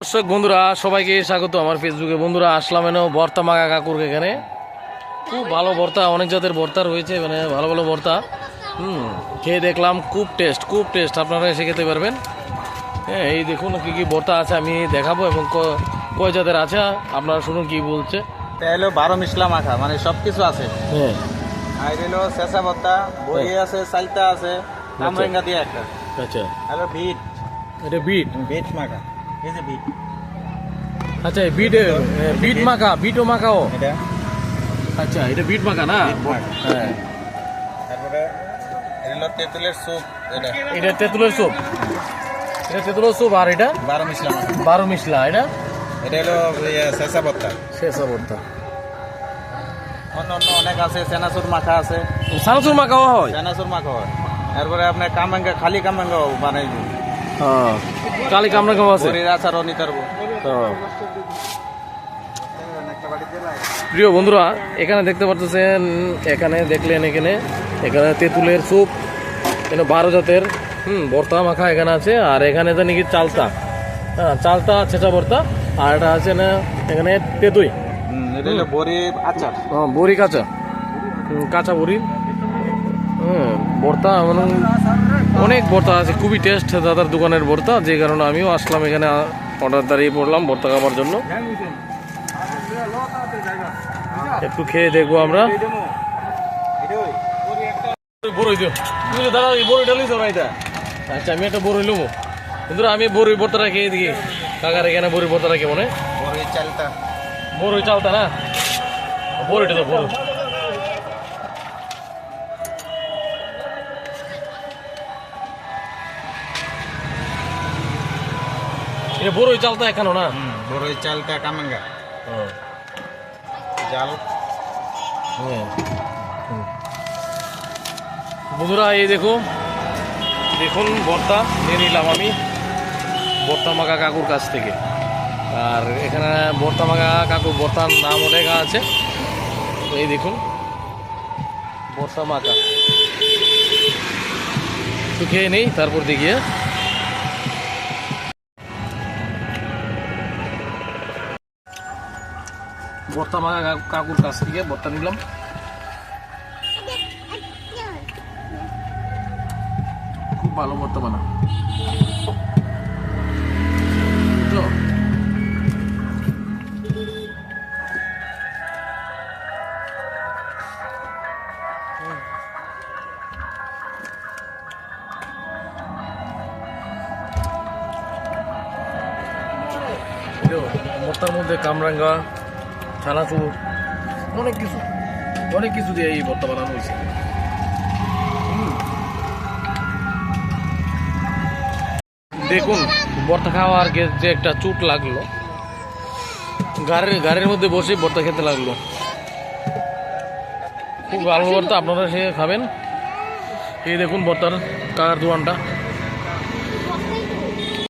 দর্শক বন্ধুরা সবাইকে স্বাগত আমার ফেসবুকে বন্ধুরা আসলাম এনে বর্তা মাগা কাকুর এখানে। খুব ভালো ভর্তা অনেক জাতের ভর্তা রয়েছে মানে ভালো ভালো ভর্তা। হুম খেয়ে দেখলাম খুব টেস্ট খুব টেস্ট আপনারা এসে খেতে পারবেন। হ্যাঁ এই দেখুন কী কী ভর্তা আছে আমি দেখাবো এবং কয় জাতের আছে আপনারা শুনুন কি বলছে। এটা হলো বারো মিশলা মাখা মানে সব কিছু আছে। হ্যাঁ। আর হলো শেষা ভত্তা বড়ি আছে সালতা আছে দিয়ে একটা। আচ্ছা। বিট। এটা বিট? বিট মাখা। এই যে বিট আচ্ছা বিট বিট মাখা বিটও মাখাও এটা। আচ্ছা এটা বিট মাখা না? হ্যাঁ। তারপরে এটা তেঁতুলের স্যুপ এটা। এটা তেঁতুলের স্যুপ। এটা তেঁতুলের স্যুপ আর এটা? বারো মিশলা বারো মিশলা এটা? এটা হলো শেষা ভত্তা শেষ ভর্তা। অন্য অন্য অনেক আছে সেনাসুর মাখা আছে। সানসুর মাখাও হয়? সেনাসুর মাখা হয়। তারপরে আপনার কামাঙ্গা খালি কামাঙ্গা বানাই হ্যাঁ কালি কামরা খাওয়া আছে। প্রিয় বন্ধুরা এখানে দেখতে পাচ্ছেন এখানে দেখলেন এখানে এখানে তেঁতুলের স্যুপ এখানে বারো জাতের হুম ভর্তা মাখা এখানে আছে আর এখানে তো নাকি চালতা হ্যাঁ চালতা ছেঁচা ভর্তা আর এটা আছে না এখানে তেঁতুই। বড়ি আচার। হ্যাঁ বড়ি কাঁচা। কাঁচা বড়ি। হুম ভর্তা মানে অনেক ভর্তা আছে খুবই টেস্ট দাদার দোকানের ভর্তা যে কারণে আমিও আসলাম এখানে অর্ডার দাঁড়িয়ে পড়লাম ভর্তা খাবার জন্য। একটু খেয়ে দেখব আমরা। দাদা এই বড়িটা লিছো না এটা? আচ্ছা আমি একটা বড়ই নেব কিন্তু আমি বড়ই ভর্তাটা খেয়ে দিই কাকার এখানে বড়ি ভর্তাটা কেমন? বড়ি চালতা বড়ই চালতা না? বড়িটা তো বড়। এটা বড়ই চালতা এখানো না? বড়ই চালতা কামাঙ্গা। জাল। হ্যাঁ। বন্ধুরা এই দেখো দেখুন বর্তা নিয়ে নিলাম আমি বর্তা মাকা কাকুর কাছ থেকে। আর এখানে বর্তা মাকা কাকুর বর্তার নামও লেখা আছে। এই দেখুন বর্তা মাকা একটু খেয়ে নেই তারপর দেখিয়ে বর্তা কাকু- কাকুর কাছ থেকে বর্তা নিলাম। খুব ভালো ভর্তা বানা। মধ্যে কামরাঙ্গা ছানাচুর অনেক কিছু অনেক কিছু দিয়ে এই ভর্তা বানানো হয়েছে। দেখুন, ভর্তা খাওয়ার যে একটা চুট লাগল, গাড়ির গাড়ির মধ্যে বসে ভর্তা খেতে লাগল। খুব ভালো ভর্তা, আপনারা সে খাবেন। এই দেখুন ভর্তার কাকার দোকানটা।